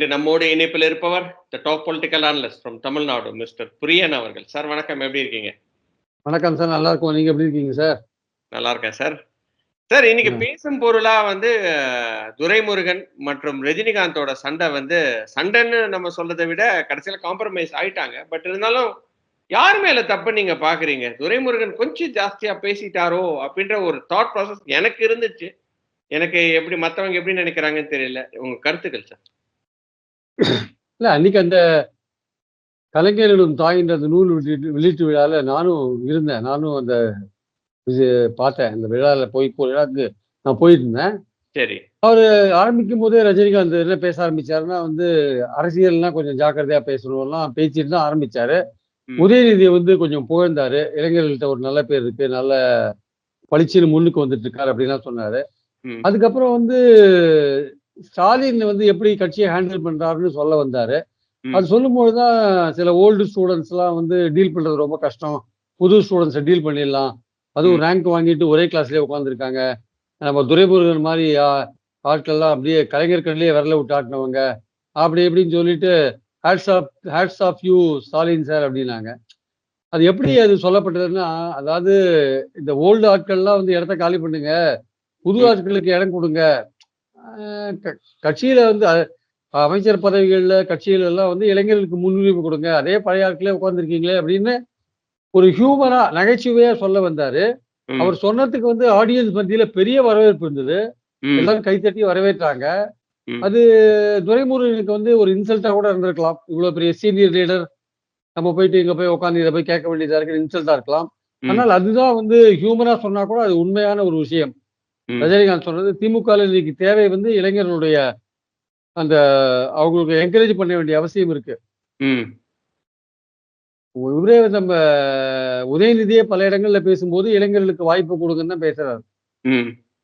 இன்று நம்மோடு இணைப்பில் இருப்பவர் the top political analyst from Tamil Nadu mister Priyan அவர்கள். சார் வணக்கம். எப்படி இருக்கீங்க? வணக்கம் சார் நல்லா இருக்கும். நீங்க எப்படி இருக்கீங்க சார் நல்லா இருக்கேன் சார் சார் இன்னைக்கு. பேசும் பொருளா வந்து துரைமுருகன் மற்றும் ரஜினிகாந்தோட சண்டை வந்து சண்டைன்னு நம்ம சொல்றதை விட கடைசியில காம்ப்ரமைஸ் ஆயிட்டாங்க. பட் இருந்தாலும் யார் மேல தப்பு நீங்க பாக்குறீங்க? துரைமுருகன் கொஞ்சம் ஜாஸ்தியா பேசிட்டாரோ அப்படின்ற ஒரு தாட் ப்ராசஸ் எனக்கு இருந்துச்சு. எனக்கு எப்படி மத்தவங்க எப்படி நினைக்கிறாங்கன்னு தெரியல. உங்க கருத்துக்கள் சார் இல்ல அன்னைக்கு அந்த தாயின்ற அந்த நூல் வெளியீட்டு வெளியீட்டு விழால நானும் இருந்தேன். நானும் அந்த இது பார்த்தேன். அந்த விழால போய் போ- விழாக்கு நான் போயிட்டு இருந்தேன் சரி ஆரம்பிக்கும் போதே ரஜினிகாந்த் என்ன பேச ஆரம்பிச்சாருன்னா வந்து அரசியல்லாம் கொஞ்சம் ஜாக்கிரதையா பேசணும்லாம் பேசிட்டு தான் ஆரம்பிச்சாரு. உதயநிதியை வந்து கொஞ்சம் புகழ்ந்தாரு. இளைஞர்கள்ட்ட ஒரு நல்ல பேர் இருக்கு நல்ல பளிச்சுன்னு முன்னுக்கு வந்துட்டு இருக்காரு அப்படின்லாம் சொன்னாரு. அதுக்கப்புறம் வந்து ஸ்டாலின் வந்து எப்படி கட்சியை ஹேண்டில் பண்றாருன்னு சொல்ல வந்தாரு. அது சொல்லும்போது தான் சில ஓல்டு ஸ்டூடெண்ட்ஸ்லாம் வந்து டீல் பண்றது ரொம்ப கஷ்டம். புது ஸ்டூடெண்ட்ஸை டீல் பண்ணிடலாம். அதுவும் ரேங்க் வாங்கிட்டு ஒரே கிளாஸ்லயே உட்காந்துருக்காங்க நம்ம துரைமுருகன் மாதிரி ஆட்கள்லாம் அப்படியே கலைஞர் கண்ணிலேயே விரல விட்டு ஆட்டினவங்க. அப்படி இப்படின்னு சொல்லிட்டு hats off hats off you Stalin sir அப்படின்னாங்க. அது எப்படி அது சொல்லப்பட்டதுன்னா அதாவது இந்த ஓல்டு ஆட்கள்லாம் வந்து இடத்த காலி பண்ணுங்க. புது. ஆட்களுக்கு இடம் கொடுங்க. கட்சியில வந்து அமைச்சர் பதவிகள்ல கட்சியில எல்லாம் வந்து இளைஞர்களுக்கு முன்னுரிமை கொடுங்க அதே பழைய ஆட்களே உட்காந்துருக்கீங்களே அப்படின்னு ஒரு ஹியூமரா நகைச்சுவையா சொல்ல வந்தாரு. அவர் சொன்னதுக்கு வந்து ஆடியன்ஸ் மத்தியில பெரிய வரவேற்பு இருந்தது. எல்லாரும் கைத்தட்டி வரவேற்றாங்க. அது துரைமுருகனுக்கு வந்து ஒரு இன்சல்ட்டா கூட இருந்திருக்கலாம் இவ்வளவு பெரிய சீனியர் லீடர் நம்ம போயிட்டு இங்க போய் உட்காந்து இதை போய் கேட்க வேண்டியதா இருக்கு இன்சல்ட்டா இருக்கலாம். ஆனால் அதுதான் வந்து ஹியூமரா சொன்னா கூட அது உண்மையான ஒரு விஷயம். ரஜினிகாந்த் சொன்னது திமுக இன்னைக்கு தேவை வந்து இளைஞர்களுடைய அந்த அவங்களுக்கு என்கரேஜ் பண்ண வேண்டிய அவசியம் இருக்கு. இவரே நம்ம உதயநிதியே பல இடங்கள்ல பேசும்போது இளைஞர்களுக்கு வாய்ப்பு கொடுங்கன்னு தான் பேசுறாரு.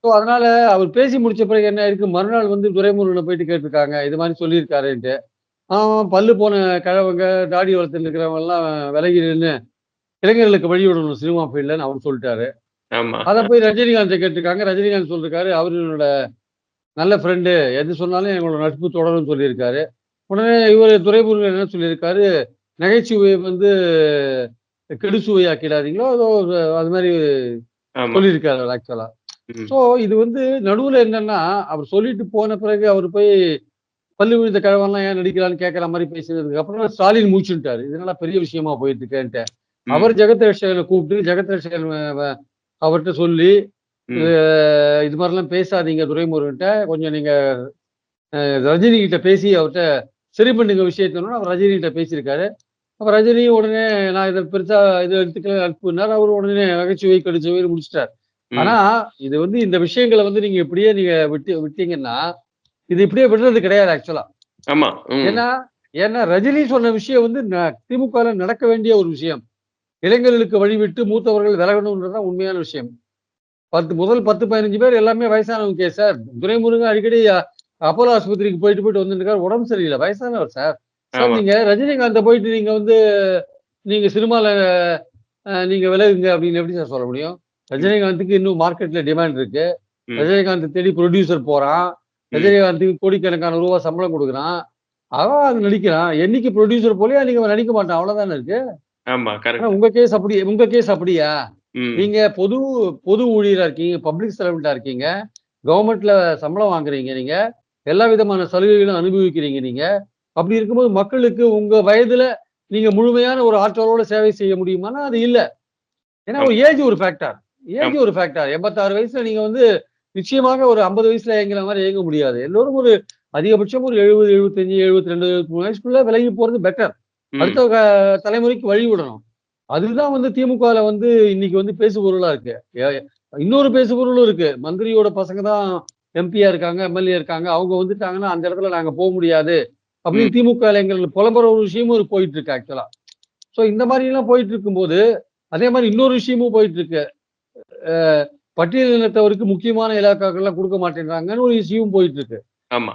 ஸோ அதனால அவர் பேசி முடிச்ச பிறகு என்ன இருக்கு மறுநாள் வந்து துரைமுருகனை போயிட்டு கேட்டிருக்காங்க. இது மாதிரி சொல்லியிருக்காருன்ட்டு. ஆமாம் பல்லு போன கிழவங்க தாடி வளர்த்துட்டு இருக்கிறவங்க எல்லாம் விலகி நின்று இளைஞர்களுக்கு வழி விடணும் சினிமா ஃபீல்டுன்னு அவர் சொல்லிட்டாரு. அதை போய் ரஜினிகாந்தை கேட்டிருக்காங்க. ரஜினிகாந்த் சொல்லிருக்காரு அவர் என்னோட நல்ல ஃப்ரெண்டு எது சொன்னாலும் எங்களோட நட்பு தொடரும்னு சொல்லியிருக்காரு. உடனே இவர் துரைமுருகன் என்ன சொல்லியிருக்காரு? நகைச்சுவையை வந்து கெடுசுவையாக்கிடாதீங்களோ அதோ ஒரு- அது மாதிரி சொல்லியிருக்காரு ஆக்சுவலா. ஸோ இது வந்து நடுவுல என்னன்னா அவர் சொல்லிட்டு போன பிறகு அவர் போய் பல்லு விழுந்த கிழவெல்லாம் ஏன் நடிக்கிறான்னு கேட்கற மாதிரி பேசினதுக்கு அப்புறம் ஸ்டாலின் மூச்சுட்டாரு. இதனால பெரிய விஷயமா போயிட்டு இருக்கேன்ட்டு. அவர் ஜெகத் ரட்சகனை கூப்பிட்டு ஜெகத் ரட்சகன் அவர்கிட்ட சொல்லி இது மாதிரிலாம் பேசாதீங்க துரைமுருகன்ட்ட. கொஞ்சம் நீங்க ரஜினி கிட்ட பேசி அவர்கிட்ட சரி பண்ணுங்க விஷயத்தோன்னு அவர் ரஜினி கிட்ட பேசியிருக்காரு. அப்ப ரஜினி உடனே நான் இதை பெருசா இது எடுத்துக்கல அனுப்புனார். அவர் உடனே நகைச்சுவை கடிச்சுவை முடிச்சிட்டார். ஆனா இது வந்து இந்த விஷயங்களை வந்து நீங்க இப்படியே நீங்க விட்டு விட்டீங்கன்னா இது இப்படியே விடுறது கிடையாது ஆக்சுவலா ஆமா. ஏன்னா ஏன்னா ரஜினி சொன்ன விஷயம் வந்து திமுக நடக்க வேண்டிய ஒரு விஷயம். இளைஞர்களுக்கு வழிவிட்டு மூத்தவர்கள் விலகணுன்றதுதான் உண்மையான விஷயம். பத்து முதல் பத்து பதினஞ்சு பேர் எல்லாமே வயசானவங்க கே சார். துரைமுருகன் அடிக்கடி அப்போலோ ஆஸ்பத்திரிக்கு போயிட்டு போயிட்டு வந்துருக்காரு உடம்பு சரியில்லை. வயசானவர் சார். சார் நீங்க ரஜினிகாந்த போயிட்டு நீங்க வந்து நீங்க சினிமால நீங்க விலகுங்க அப்படின்னு எப்படி சார் சொல்ல முடியும்? ரஜினிகாந்துக்கு இன்னும் மார்க்கெட்ல டிமாண்ட் இருக்கு. ரஜினிகாந்த் தேடி ப்ரொடியூசர் போறான். ரஜினிகாந்துக்கு கோடிக்கணக்கான ரூபா சம்பளம் கொடுக்குறான். அவன் அது நடிக்கிறான். என்னைக்கு ப்ரொடியூசர் போலயே அன்னைக்கு அவன் நடிக்க மாட்டான். அவ்வளவுதானே இருக்கு? ஆமா கரெக்ட் உங்க கேஸ் அப்படி உங்க கேஸ் அப்படியா. நீங்க பொது பொது ஊழியரா இருக்கீங்க பப்ளிக் சர்வெண்டா இருக்கீங்க கவர்மெண்ட்ல சம்பளம் வாங்குறீங்க நீங்க எல்லா விதமான சலுகைகளும் அனுபவிக்கிறீங்க நீங்க. அப்படி இருக்கும்போது மக்களுக்கு உங்க வயதுல நீங்க முழுமையான ஒரு ஆற்றலோட சேவை செய்ய முடியுமானா அது இல்ல. ஏன்னா ஒரு ஏஜ் ஒரு ஃபேக்டர் ஏஜ் ஒரு ஃபேக்டர் எண்பத்தாறு வயசுல நீங்க வந்து நிச்சயமாக ஒரு ஐம்பது வயசுல இயங்குற மாதிரி இயங்க முடியாது. எல்லோரும் ஒரு அதிகபட்சம் ஒரு எழுபது எழுபத்தஞ்சு எழுபத்தி ரெண்டு எழுபத்தி மூணு வயசுக்குள்ள விலகி போறது பெட்டர். அடுத்த தலைமுறைக்கு வழி விடணும். அதுதான் வந்து திமுகல வந்து இன்னைக்கு வந்து பேசுபொருளா இருக்கு. இன்னொரு பேசுபொருளும் இருக்கு. மந்திரியோட பசங்க தான் எம்பியா இருக்காங்க எம்எல்ஏ இருக்காங்க. அவங்க வந்துட்டாங்கன்னா அந்த இடத்துல நாங்க போக முடியாது அப்படின்னு திமுக இளைஞர்கள் புலம்புற ஒரு விஷயமும் போயிட்டு இருக்கு ஆக்சுவலா ஸோ இந்த மாதிரி எல்லாம் போயிட்டு இருக்கும்போது அதே மாதிரி இன்னொரு விஷயமும் போயிட்டு இருக்கு. பட்டியல் இனத்தவருக்கு முக்கியமான இலாக்காக்கள்லாம் கொடுக்க மாட்டேங்கிறாங்கன்னு ஒரு விஷயமும் போயிட்டு இருக்கு.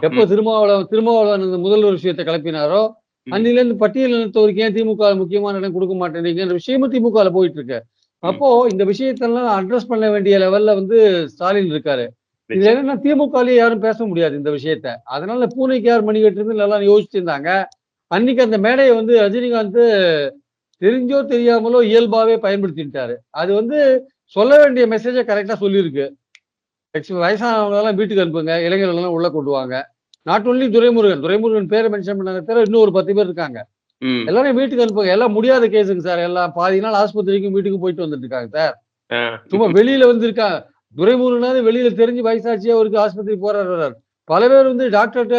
எப்போ திருமாவளவன் திருமாவளவன் முதல்வர் விஷயத்தை கிளப்பினாரோ அன்னில இருந்து பட்டியல் இனத்தவருக்கு ஏன் திமுக முக்கியமான இடம் கொடுக்க மாட்டேங்கிறீங்கன்ற விஷயமும் திமுக போயிட்டு இருக்கு அப்போ இந்த விஷயத்தெல்லாம் அட்ரஸ் பண்ண வேண்டிய லெவல்ல வந்து ஸ்டாலின் இருக்காரு. இது என்னன்னா திமுகலயே யாரும் பேச முடியாது இந்த விஷயத்த. அதனால பூனைக்கு யார் மணி கட்டுறது எல்லாம் யோசிச்சிருந்தாங்க. அன்னைக்கு அந்த மேடையை வந்து ரஜினிகாந்த் தெரிஞ்சோ தெரியாமலோ இயல்பாவே பயன்படுத்திட்டாரு. அது வந்து சொல்ல வேண்டிய மெசேஜை கரெக்டா சொல்லியிருக்கு. வயசானவங்க எல்லாம் வீட்டுக்கு அனுப்புங்க இளைஞர்கள் எல்லாம் உள்ள கொண்டு வாங்க. நாட் ஒன்லி துரைமுருகன் துரைமுருகன் பேரை மென்ஷன் பண்ணாங்க தவிர இன்னும் ஒரு பத்து பேர் இருக்காங்க. எல்லாரும் வீட்டுக்கு அனுப்புங்க. எல்லாம் முடியாத கேஸுங்க சார். எல்லாம் பாதி நாள் ஆஸ்பத்திரிக்கும் வீட்டுக்கும் போயிட்டு வந்துட்டு இருக்காங்க சார். சும்மா வெளியில வந்து இருக்கா துரைமுருகனாவது வெளியில தெரிஞ்சு வயசாச்சு அவருக்கு ஆஸ்பத்திரி போறாரு வர்றாரு. பல பேர் வந்து டாக்டர்கிட்ட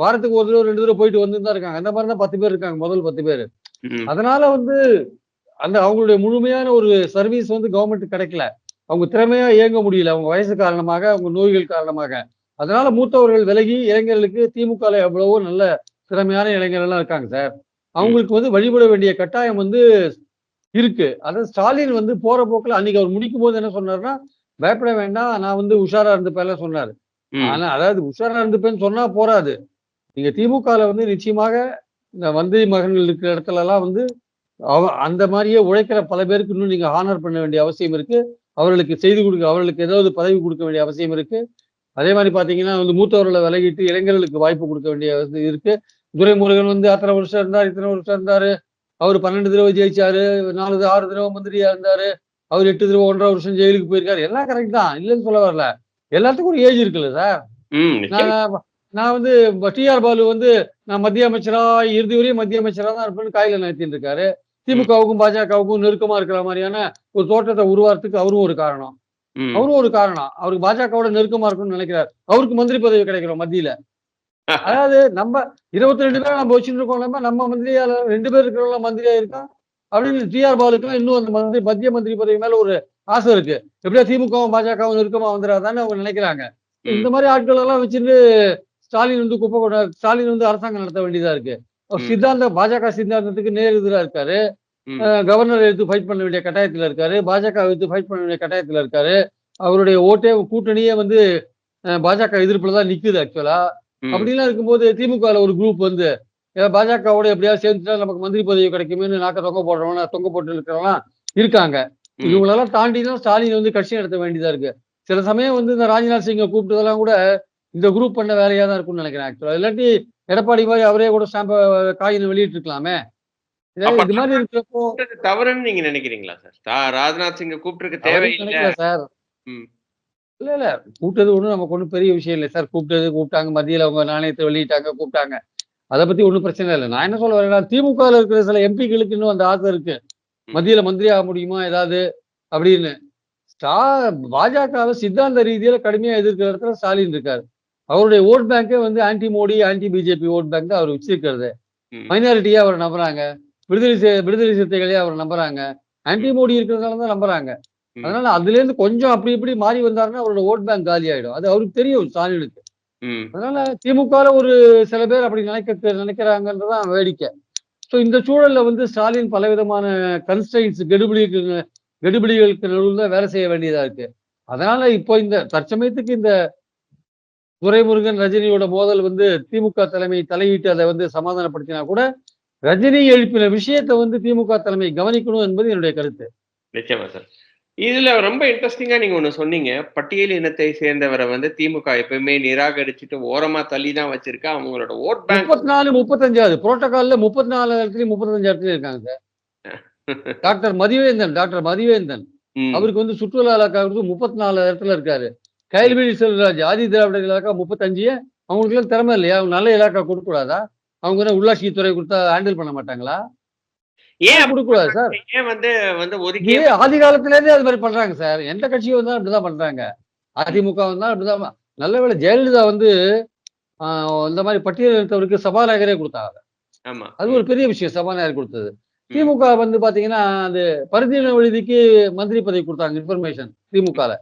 வாரத்துக்கு ஒரு தடவை ரெண்டு தடவை போயிட்டு வந்து தான் இருக்காங்க. அந்த மாதிரி தான் பத்து பேர் இருக்காங்க முதல் பத்து பேர். அதனால வந்து அந்த அவங்களுடைய முழுமையான ஒரு சர்வீஸ் வந்து கவர்மெண்ட் கிடைக்கல. அவங்க திறமையா இயங்க முடியல. அவங்க வயசு காரணமாக அவங்க நோய்கள் காரணமாக. அதனால மூத்தவர்கள் விலகி இளைஞர்களுக்கு திமுக எவ்வளவோ நல்ல திறமையான இளைஞர்கள் எல்லாம் இருக்காங்க சார். அவங்களுக்கு வந்து வழிபட வேண்டிய கட்டாயம் வந்து இருக்கு. அதாவது ஸ்டாலின் வந்து போற போக்குல அன்னைக்கு அவர் முடிக்கும் போது என்ன சொன்னாருன்னா பயப்பட வேண்டாம் நான் வந்து உஷாரா இருந்துப்பேன்ல சொன்னாரு. ஆனா அதாவது உஷாரா இருந்துப்பேன்னு சொன்னா போராது நீங்க திமுகல வந்து நிச்சயமாக இந்த மந்திரி மகன்கள் இருக்கிற இடத்துல எல்லாம் வந்து அவ அந்த மாதிரியே உழைக்கிற பல பேருக்கு இன்னும் நீங்க ஹானர் பண்ண வேண்டிய அவசியம் இருக்கு. அவர்களுக்கு செய்து கொடுக்க அவர்களுக்கு ஏதாவது பதவி கொடுக்க வேண்டிய அவசியம் இருக்கு. அதே மாதிரி பாத்தீங்கன்னா வந்து மூத்தவர்களை விலகிட்டு இளைஞர்களுக்கு வாய்ப்பு கொடுக்க வேண்டிய அவசியம் இருக்கு. துரைமுருகன் வந்து அத்தனை வருஷம் இருந்தார் இத்தனை வருஷம் இருந்தாரு. அவர் பன்னெண்டு தடவை ஜெயிச்சாரு நாலு ஆறு தடவை மந்திரியா இருந்தாரு. அவர் எட்டு தடவை ஒன்றரை வருஷம் ஜெயிலுக்கு போயிருக்காரு. எல்லாம் கரெக்ட் தான். இல்லைன்னு சொல்ல வரல. எல்லாத்துக்கும் ஒரு ஏஜ் இருக்குல்ல சார். நான் வந்து டிஆர் பாலு வந்து நான் மத்திய அமைச்சரா இறுதி வரையும் மத்திய அமைச்சரா தான் இருப்பேன்னு காயில நிறுத்திட்டு இருக்காரு. திமுகவுக்கும் பாஜகவுக்கும் நெருக்கமா இருக்கிற மாதிரியான ஒரு தோற்றத்தை உருவாறதுக்கு அவரும் ஒரு காரணம். அவரும் ஒரு காரணம். அவருக்கு பாஜகவோட நெருக்கமா இருக்கும்னு நினைக்கிறார். அவருக்கு மந்திரி பதவி கிடைக்கிறோம் மத்தியில. அதாவது நம்ம இருபத்தி ரெண்டு பேர் நம்ம வச்சுட்டு இருக்கோம். நம்ம மந்திரியால ரெண்டு பேர் இருக்கிறவங்க மந்திரியா இருக்கோம் அப்படின்னு டிஆர் பாலுக்குலாம் இன்னும் அந்த மந்திரி மத்திய மந்திரி பதவி மேல ஒரு ஆசை இருக்கு. எப்படியா திமுகவும் பாஜகவும் நெருக்கமா வந்துடாதான்னு அவங்க நினைக்கிறாங்க. இந்த மாதிரி ஆட்கள் எல்லாம் வச்சுட்டு ஸ்டாலின் வந்து குப்பை கொண்ட ஸ்டாலின் வந்து அரசாங்கம் நடத்த வேண்டியதா இருக்கு. சித்தாந்த பாஜக சித்தாந்தத்துக்கு நேர் எதிரா இருக்காரு. கவர்னர் எடுத்து ஃபைட் பண்ண வேண்டிய கட்டாயத்துல இருக்காரு. பாஜக எடுத்து ஃபைட் பண்ண வேண்டிய கட்டாயத்துல இருக்காரு. அவருடைய ஓட்டே கூட்டணியே வந்து பாஜக எதிர்ப்புல தான் நிக்குது ஆக்சுவலா. அப்படிலாம் இருக்கும்போது திமுகல ஒரு குரூப் வந்து பாஜகவோட எப்படியாவது சேர்ந்துட்டா நமக்கு மந்திரி பதவி கிடைக்குமேனு நாக்க தொங்க போடுறவங்க தொங்க போட்டு இருக்கிறவங்களாம் இருக்காங்க. இவங்களெல்லாம் தாண்டி தான் ஸ்டாலின் வந்து கட்சி நடத்த வேண்டியதா இருக்கு. சில சமயம் வந்து இந்த ராஜ்நாத் சிங்கை கூப்பிட்டதெல்லாம் கூட இந்த குரூப் பண்ண வேலையா தான் இருக்கும்னு நினைக்கிறேன் ஆக்சுவலா இல்லாட்டி எடப்பாடி மாதிரி அவரே கூட ஸ்டாம்ப காயின் வெளியிட்டு இருக்கலாமே இதே மாதிரி இருக்கிறப்போ தவறுன்னு நீங்க நினைக்கிறீங்களா சார்? ராஜ்நாத் சிங்க அவரும் தேவையில்லை. சார். இல்ல இல்ல. கூப்பிட்டது ஒண்ணும் நமக்கு ஒண்ணும் பெரிய விஷயம் இல்லை சார். கூப்பிட்டது கூப்பிட்டாங்க மத்தியில அவங்க நாணயத்தை வெளியிட்டாங்க கூப்பிட்டாங்க. அதை பத்தி ஒண்ணும் பிரச்சனை இல்லை. நான் என்ன சொல்ல வரேன்னா திமுகல இருக்கிற சில எம்பிக்களுக்கு இன்னும் அந்த ஆசை இருக்கு. மத்தியில மந்திரி ஆக முடியுமா ஏதாவது? அப்படின்னு. ஸ்டா பாஜகவை சித்தாந்த ரீதியில கடுமையா எதிர்க்கிற இடத்துல ஸ்டாலின் இருக்காரு. அவருடைய ஓட் பேங்கே வந்து anti Modi anti BJP vote bank அவர் வச்சிருக்கிறது. மைனாரிட்டியா அவர் நம்புறாங்க? விடுதலை விடுதலை சிறுத்தைகளே அவர் நம்புறாங்க. ஆன்டி மோடி இருக்கிறதுனால தான் நம்புறாங்க. அதனால அதுல இருந்து கொஞ்சம் அப்படி இப்படி மாறி வந்தாருன்னா அவரோட ஓட் பேங்க் காலி ஆயிடும் அது அவருக்கு தெரியும் ஸ்டாலினுக்கு. அதனால திமுகல ஒரு சில பேர் அப்படி நினைக்க நினைக்கிறாங்கன்றதான் வேடிக்கை. ஸோ இந்த சூழல்ல வந்து ஸ்டாலின் பலவிதமான கன்ஸ்டைன்ஸ் கெடுபிடிக்கு கெடுபிடிகளுக்கு நடுவில் வேலை செய்ய வேண்டியதா இருக்கு. அதனால இப்போ இந்த தற்சமயத்துக்கு இந்த துரைமுருகன் ரஜினியோட மோதல் வந்து திமுக தலைமை தலையிட்டு அதை வந்து சமாதானப்படுத்தினா கூட ரஜினி எழுப்பின விஷயத்தை வந்து திமுக தலைமை கவனிக்கணும் என்பது என்னுடைய கருத்து. நிச்சயமா சார். இதுல ரொம்ப இன்ட்ரெஸ்டிங்கா நீங்க ஒண்ணு சொன்னீங்க. பட்டியல் இனத்தை சேர்ந்தவரை வந்து திமுக எப்பயுமே நிராகரிச்சுட்டு ஓரமா தள்ளி தான் வச்சிருக்கா. அவங்களோட ஓட் பேங்க் முப்பத்தி நாலு முப்பத்தஞ்சாவது. புரோட்டோகால்ல முப்பத்தி நாலு இடத்துலயும் முப்பத்தஞ்சு இடத்துலயும் இருக்காங்க sir. Doctor Mathivendhan doctor Mathivendhan. அவருக்கு வந்து சுற்றுலா இலாக்காவுக்கு முப்பத்தி நாலு இடத்துல இருக்காரு. கைல்வெளி செல்வராஜ் ஆதி திராவிட இலாக்கா முப்பத்தஞ்சு அவங்களுக்கு எல்லாம் திறமை இல்லையா? அவங்க நல்ல இலாக்கா கொடுக்க கூடாதா அவங்க என்ன உள்ளாட்சி துறை கொடுத்தா ஹேண்டில் பண்ண மாட்டாங்களா? ஏன் கொடுக்க கூடாது சார். ஏன் வந்து வந்து ஒதுக்கி ஆதி காலத்துல இருந்தே அது மாதிரி பண்றாங்க சார். எந்த கட்சியும் வந்தாலும் அப்படிதான் பண்றாங்க. அதிமுக வந்தாலும் அப்படிதான் நல்ல வேளை ஜெயலலிதா வந்து இந்த மாதிரி பட்டியலினத்தவருக்கு சபாநாயகரே கொடுத்தாங்க. ஆமா. அது ஒரு பெரிய விஷயம் சபாநாயகர் கொடுத்தது. திமுக வந்து பாத்தீங்கன்னா அது பரிதீன விடுதிக்கு மந்திரி பதவி கொடுத்தாங்க இன்ஃபர்மேஷன் திமுகல.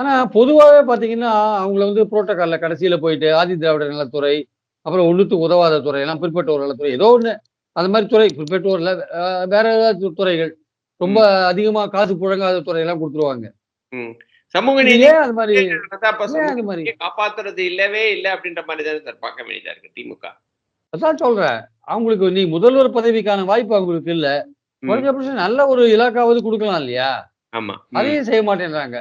ஆனா பொதுவாகவே பாத்தீங்கன்னா அவங்கள வந்து புரோட்டோகால்ல கடைசியில போயிட்டு ஆதி திராவிட நலத்துறை அப்புறம் ஒண்ணுத்துக்கு உதவாத துறை எல்லாம் பிற்பட்டோர் நலத்துறை ஏதோ ஒண்ணு. அந்த மாதிரி துறை பிற்பட்டோர்ல அஹ், வேற ஏதாவது துறைகள். ரொம்ப அதிகமா காசு புழங்காத துறை எல்லாம் கொடுத்துருவாங்க. சமூக இது நீதி ஏன் அது மாதிரி. நீதியை காப்பாத்துறது இல்லவே இல்லை அப்படின்ற மாதிரி தான் பார்க்க வேண்டியதா இருக்கு திமுக. அதான் சொல்றேன். அவங்களுக்கு நீ முதல்வர் பதவிக்கான வாய்ப்பு அவங்களுக்கு இல்ல. குறைஞ்சபட்சம் நல்ல ஒரு இலாக்காவது கொடுக்கலாம் இல்லையா? ஆமா. அதையும் செய்ய மாட்டேன்றாங்க.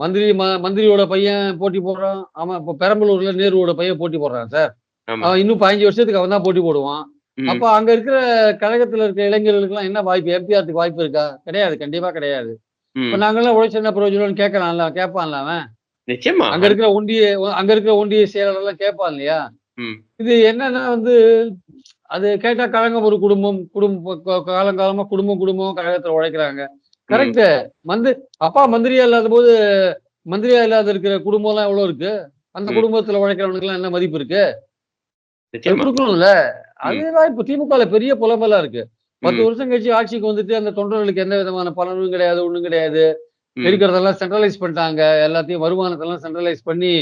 மந்திரி மந்திரியோட பையன் போட்டி போடுறான். ஆமா இப்போ பெரம்பலூர்ல நேருவோட பையன் போட்டி போடுறான் சார். இன்னும் பதினஞ்சு வருஷத்துக்கு அவன் தான் போட்டி போடுவான். அப்ப அங்க இருக்கிற கழகத்துல இருக்க இளைஞர்களுக்கு என்ன வாய்ப்பு? எம்பிஆருக்கு வாய்ப்பு இருக்கா? கிடையாது கண்டிப்பா கிடையாது. இப்ப நாங்கெல்லாம் உழைச்ச என்ன பிரயோஜனம்னு கேட்கலாம்ல கேட்பான்ல அவன்? நிச்சயமா. அங்க இருக்கிற ஒன்றிய அங்க இருக்கிற ஒன்றிய செயலாளர் எல்லாம் கேட்பான் இல்லையா? இது என்னன்னா வந்து அது கேட்டா கழகம் ஒரு குடும்பம் குடும்பம் க- காலங்காலமா குடும்பம் குடும்பம் கழகத்துல உழைக்கிறாங்க. கரெக்ட் மந்திரி அப்பா மந்திரியா இல்லாத போது மந்திரியா இல்லாத இருக்கிற குடும்பம் எல்லாம் எவ்வளவு இருக்கு? அந்த. குடும்பத்துல உழைக்கிறவனுக்கு எல்லாம் என்ன மதிப்பு இருக்கு? கொடுக்கணும்ல? அதேதான் இப்ப திமுகல பெரிய புலம்பலா இருக்கு. பத்து வருஷம் கழிச்சு ஆட்சிக்கு வந்துட்டு அந்த தொண்டர்களுக்கு எந்த விதமான பலனும் கிடையாது ஒண்ணும் கிடையாது. இருக்கிறதெல்லாம் சென்ட்ரலைஸ் பண்ணிட்டாங்க. எல்லாத்தையும் வருமானத்தெல்லாம் சென்ட்ரலைஸ் பண்ணி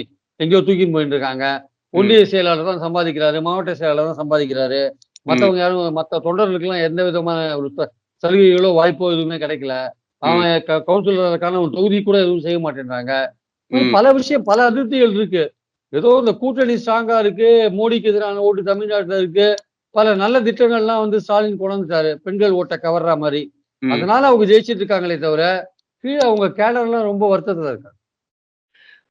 எங்கேயோ தூக்கின்னு போயிட்டு இருக்காங்க. ஒன்றிய செயலாளர் தான் சம்பாதிக்கிறாரு மாவட்ட செயலாளர் தான் சம்பாதிக்கிறாரு. மத்தவங்க யாரும் மத்த தொண்டர்களுக்கு எல்லாம் எந்த விதமான ஒரு சலுகைகளோ வாய்ப்போ எதுவுமே கிடைக்கல. அவன் கவுன்சிலருக்கான ஒரு தொகுதி கூட எதுவும் செய்ய மாட்டேன்றாங்க. பல விஷயம் பல அதிருப்திகள் இருக்கு. ஏதோ இந்த கூட்டணி ஸ்ட்ராங்கா இருக்கு மோடிக்கு எதிரான ஓட்டு தமிழ்நாட்டுல இருக்கு. பல நல்ல திட்டங்கள்லாம் வந்து ஸ்டாலின் கொண்டு வந்துட்டாரு பெண்கள் ஓட்டை கவர்ற மாதிரி. அதனால அவங்க ஜெயிச்சிட்டு இருக்காங்களே தவிர கீழே அவங்க கேடர்லாம் ரொம்ப வருத்தத்துல இருக்காங்க.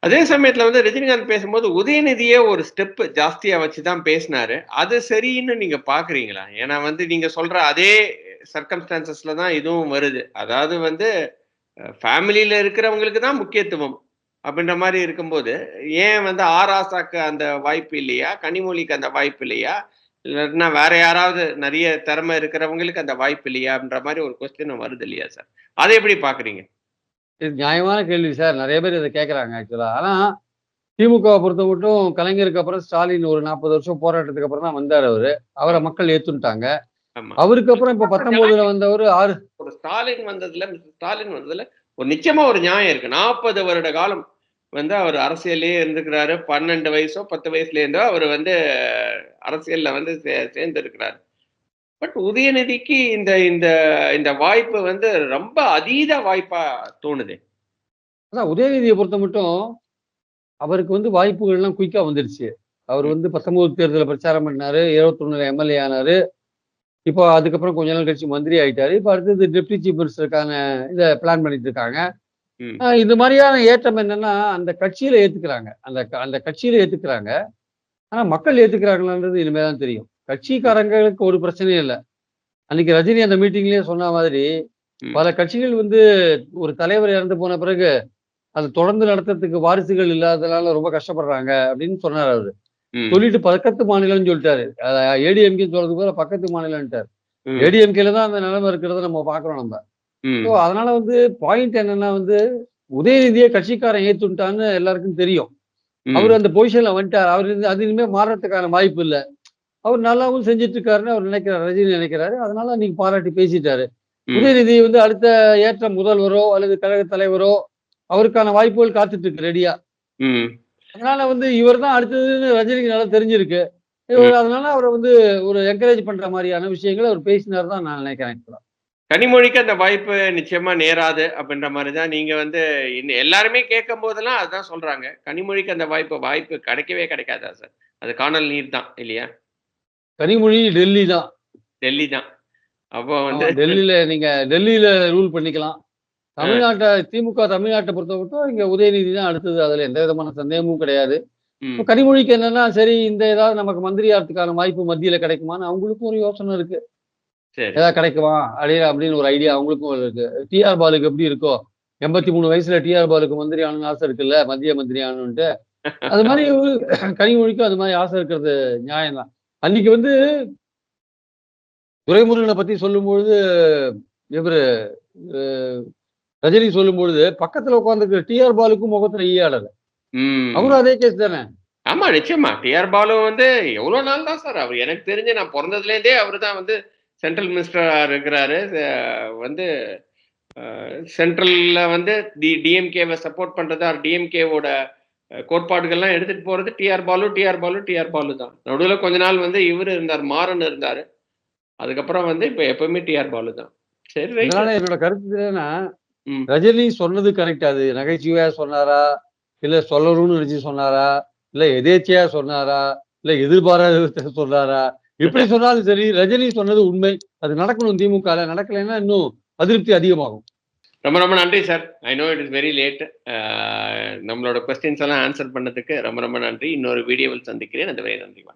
அதே சமயத்துல வந்து ரஜினிகாந்த் பேசும்போது உதயநிதியே ஒரு ஸ்டெப் ஜாஸ்தியா வச்சுதான் பேசினாரு. அது சரின்னு நீங்க பாக்குறீங்களா? ஏன்னா வந்து நீங்க சொல்ற அதே சர்க்கம்ஸ்டான்சஸ்ல தான் இதுவும் வருது. அதாவது வந்து ஃபேமிலியில இருக்கிறவங்களுக்கு தான் முக்கியத்துவம். அப்படின்ற மாதிரி இருக்கும்போது ஏன் வந்து ஆராசாக்கு அந்த வாய்ப்பு இல்லையா? கனிமொழிக்கு அந்த வாய்ப்பு இல்லையா? இல்லைன்னா வேற யாராவது நிறைய திறமை இருக்கிறவங்களுக்கு அந்த வாய்ப்பு இல்லையான்ற மாதிரி ஒரு கொஸ்டின் வருது இல்லையா சார் அதை எப்படி பாக்குறீங்க? இது நியாயமான கேள்வி சார் நிறைய பேர் இதை கேட்கறாங்க ஆக்சுவலா ஆனா திமுகவை பொறுத்த மட்டும் கலைஞருக்கு அப்புறம் ஸ்டாலின் ஒரு நாற்பது வருஷம் போராட்டத்துக்கு அப்புறம் தான் வந்தார் அவரு. அவரை மக்கள் ஏத்துட்டாங்க அவருக்கு அப்புறம் இப்ப பத்தொன்பதுல வந்தவர் ஆறு ஒரு ஸ்டாலின் வந்ததுல ஸ்டாலின் வந்ததுல ஒரு நிச்சயமா ஒரு நியாயம் இருக்கு. நாற்பது வருட காலம் வந்து அவர் அரசியலே இருந்துக்கிறாரு பன்னெண்டு வயசோ பத்து வயசுல இருந்தோ அவர் வந்து அரசியல்ல வந்து சே- சேர்ந்து இருக்கிறாரு பட் உதயநிதிக்கு இந்த இந்த இந்த வாய்ப்பு வந்து ரொம்ப அதீத வாய்ப்பா தோணுது. அதான் உதயநிதியை பொறுத்த மட்டும் அவருக்கு வந்து வாய்ப்புகள்லாம் குயிக்கா வந்துருச்சு. அவர் வந்து பத்தொன்பது தேர்தலில் பிரச்சாரம் பண்ணாரு. இருபத்தொன்னுல எம்எல்ஏ ஆனாரு. இப்போ அதுக்கப்புறம் கொஞ்ச நாள் கழிச்சு மந்திரி ஆயிட்டாரு. இப்போ அடுத்தது டெப்டி சீஃப் மினிஸ்டருக்கான இதை பிளான் பண்ணிட்டு இருக்காங்க இந்த மாதிரியான ஏற்றம் என்னன்னா அந்த கட்சியில ஏத்துக்கிறாங்க. அந்த அந்த கட்சியில ஏத்துக்கிறாங்க. ஆனா மக்கள் ஏத்துக்கிறாங்களான்றது இனிமே தான் தெரியும். கட்சிக்காரங்களுக்கு ஒரு பிரச்சனையும் இல்லை. அன்னைக்கு ரஜினி அந்த மீட்டிங்லயே சொன்ன மாதிரி. பல கட்சிகள் வந்து ஒரு தலைவர் இறந்து போன பிறகு அதை தொடர்ந்து நடத்துறதுக்கு வாரிசுகள் இல்லாதனால ரொம்ப கஷ்டப்படுறாங்க அப்படின்னு சொன்னார் அவரு. சொல்லிட்டு பக்கத்து மாநிலம்னு சொல்லிட்டாரு. ஏடிஎம்கே சொல்றது போல பக்கத்து மாநிலம்ட்டார் ஏடிஎம்கேல தான் அந்த நிலைமை இருக்கிறத நம்ம பாக்குறோம் நம்ம. ஸோ அதனால வந்து பாயிண்ட் என்னன்னா வந்து உதயநிதியை கட்சிக்காரன் ஏத்துட்டான்னு எல்லாருக்கும் தெரியும். அவர் அந்த பொசிஷன்ல வந்துட்டார். அவர் அது இனிமே மாறத்துக்கான வாய்ப்பு இல்லை. அவர் நல்லாவும் செஞ்சுட்டு இருக்காருன்னு அவர் நினைக்கிறார் ரஜினி நினைக்கிறாரு. அதனால நீங்க பாராட்டி பேசிட்டாரு. உதயநிதி வந்து அடுத்த ஏற்ற முதல்வரோ அல்லது கழக தலைவரோ அவருக்கான வாய்ப்புகள் காத்துட்டு இருக்கு ரெடியா. அதனால வந்து இவர் தான் அடுத்ததுன்னு ரஜினிக்கு நல்லா தெரிஞ்சிருக்கு. இவர் அதனால அவரை வந்து ஒரு என்கரேஜ் பண்ற மாதிரியான விஷயங்களை அவர் பேசினார் தான் நான் நினைக்கிறேன். கனிமொழிக்கு அந்த வாய்ப்பு நிச்சயமா நேராது அப்படின்ற மாதிரி தான் நீங்க வந்து இன்னும் எல்லாருமே கேட்கும் போதெல்லாம் அதுதான் சொல்றாங்க. கனிமொழிக்கு அந்த வாய்ப்பு வாய்ப்பு கிடைக்கவே கிடைக்காதா சார்? அது காணல் நீர் தான் இல்லையா? கனிமொழி டெல்லி தான். டெல்லி தான். அப்போ வந்து டெல்லியில நீங்க டெல்லியில ரூல் பண்ணிக்கலாம். தமிழ்நாட்டை திமுக தமிழ்நாட்டை பொறுத்த மட்டும் இங்க உதயநிதி தான் அடுத்தது. அதுல எந்த விதமான சந்தேகமும் கிடையாது. இப்ப கனிமொழிக்கு என்னன்னா சரி இந்த ஏதாவது நமக்கு மந்திரி ஆகிறதுக்கான வாய்ப்பு மத்தியில கிடைக்குமான்னு அவங்களுக்கும் ஒரு யோசனை இருக்கு. ஏதாவது கிடைக்குமா? அப்படின்னு அப்படின்னு ஒரு ஐடியா அவங்களுக்கும் இருக்கு. டிஆர் பாலுக்கு எப்படி இருக்கோ? எண்பத்தி மூணு வயசுல டிஆர் பாலுக்கு மந்திரி ஆகணும்னு ஆசை இருக்குல்ல மத்திய மந்திரி ஆகணும்ட்டு அது மாதிரி கனிமொழிக்கும் அது மாதிரி ஆசை இருக்கிறது நியாயம் தான் அன்னைக்கு வந்து துரைமுருகனை பத்தி சொல்லும்பொழுது இவரு ரஜினி சொல்லும்பொழுது பக்கத்துல உட்காந்துருக்கிற டிஆர் பாலுக்கும் முகத்துல ஈயாடல ம். அவரும் அதே கேஸ் தானே? ஆமா நிச்சயமா. டிஆர் பாலு வந்து எவ்வளவு நாள் தான் சார் அவர் எனக்கு தெரிஞ்சு நான் பிறந்ததுல இருந்தே அவர் தான் வந்து சென்ட்ரல் மினிஸ்டரா இருக்கிறாரு. வந்து சென்ட்ரல்ல வந்து டி டிஎம்கேவை சப்போர்ட் பண்றது டிஎம்கேவோட கோட்பாடுகள்லாம் எடுத்துட்டு போறது TR Baalu TR Baalu TR Baalu தான். நடுவில் கொஞ்ச நாள் வந்து இவர் இருந்தார் மாறன் இருந்தாரு. அதுக்கப்புறம் வந்து இப்ப எப்பவுமே டிஆர் பாலு தான். சரி என்னோட கருத்து என்னன்னா. ரஜினி சொன்னது கரெக்ட் அது. நகைச்சுவையா சொன்னாரா? இல்ல சொல்லணும்னு நினைச்சு சொன்னாரா? இல்ல எதேச்சையா சொன்னாரா? இல்ல எதிர்பாராத சொன்னாரா? எப்படி சொன்னாலும் சரி ரஜினி சொன்னது உண்மை. அது நடக்கணும் திமுக. நடக்கலைன்னா இன்னும் அதிருப்தி அதிகமாகும். ரொம்ப ரொம்ப நன்றி sir I know it is very late நம்மளோட கொஸ்டின்ஸ் எல்லாம் ஆன்சர் பண்ணதுக்கு ரொம்ப ரொம்ப நன்றி. இன்னொரு வீடியோவில் சந்திக்கிறேன். அந்த நன்றி வணக்கம்.